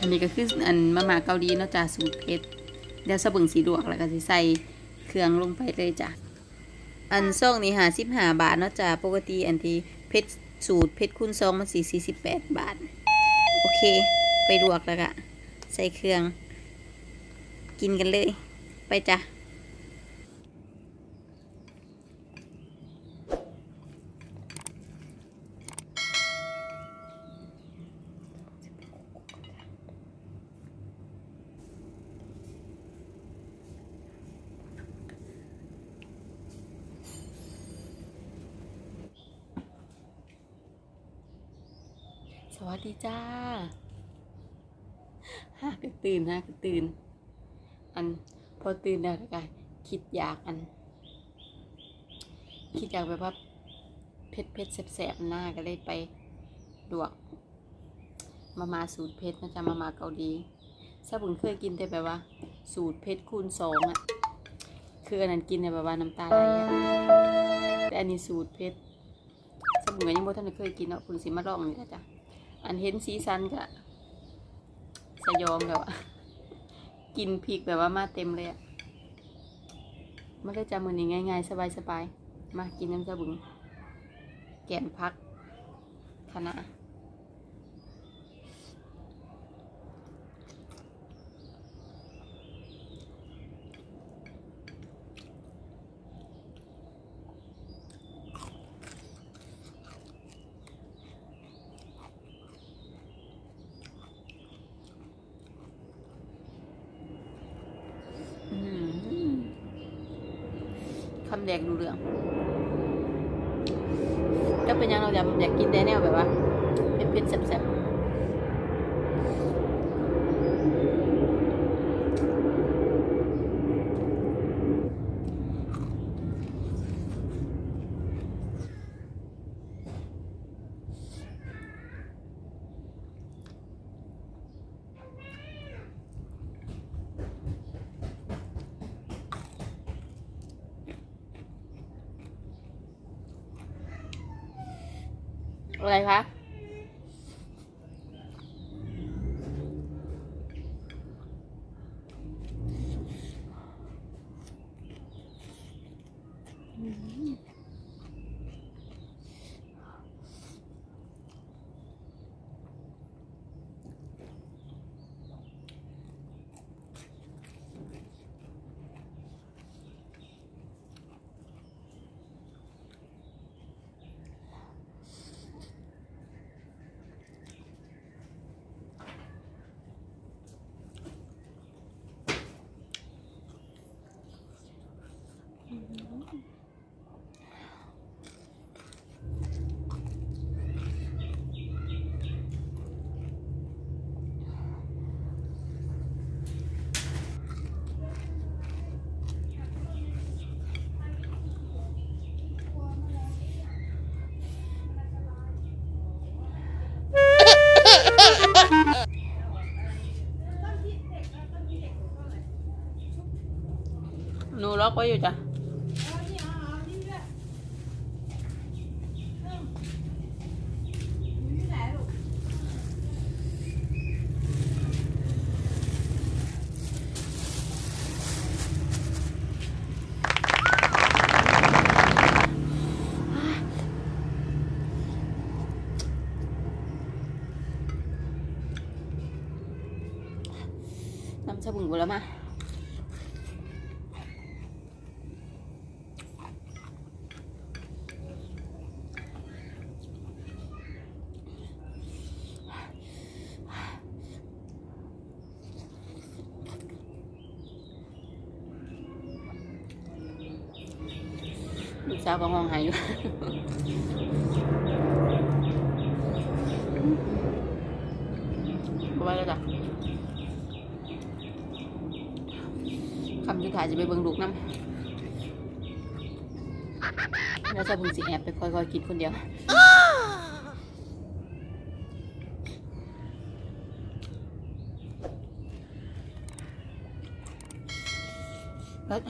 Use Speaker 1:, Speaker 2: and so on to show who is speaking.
Speaker 1: อันนี้ก็คืออันมาม่าเกาหลีเนาะจ้ะสูตรเผ็ดเดี๋ยวสบึงสีลวกแล้วก็สิใส่เครื่องลงไปเลยจ้ะอันซองนี่หาสิบห้าบาทเนาะจ้ะปกติอันที่เผ็ดสูตรเผ็ดคูณซองมันสี่สี่สิบแปดบาท โอเค ไปลวกแล้วก็ใส่เครื่อง กินกันเลย ไปจ้ะ สวัสดีจ้าฮะก็ตื่นฮะตื่น อันพอตื่นแล้วก็คิดอยากอัน คิดอยากแบบว่าเผ็ดเผ็ดๆแสบๆหน้าก็เลยไปลวก มามาสูตรเผ็ดนะจ๊ะมามาเกาหลีซาบุญเคยกินแต่แบบว่า สูตรเผ็ดคูณสองอะ คืออันนั้นกินเนี่แบบว่าน้ำตาไหลอะแต่อันนี้สูตรเผ็ดซาบุญก็ยังบ่ทันเคยกินเนาะคุณสิมาลองนี่นะจ๊ะ อันเห็นสีสันก็สยองแล้วะกินพริกแบบว่ามาเต็มเลยอะมาได้จำมือนี้ง่ายๆ สบายๆ มากินน้ำสบึงแกนพักคณะอื้อหือ คำแดกดูเรื่องก็เป็นยังเราอยากอยากกินแต่แนวแบบว่าเป็นเผ็ดๆแซ่บๆ อะไรคะ หนูล็อกไว้อยู่จ้ะ น้ำสบู่แล้วมาลูกสาวก็ห้องหายอยู่ บไว้แล้วจ้ะ คำยุท้ายจะไปเบิ่งลูกน้ำแล้วจะพึงสิแอบไปคอยๆกินคนเดียวแล้ว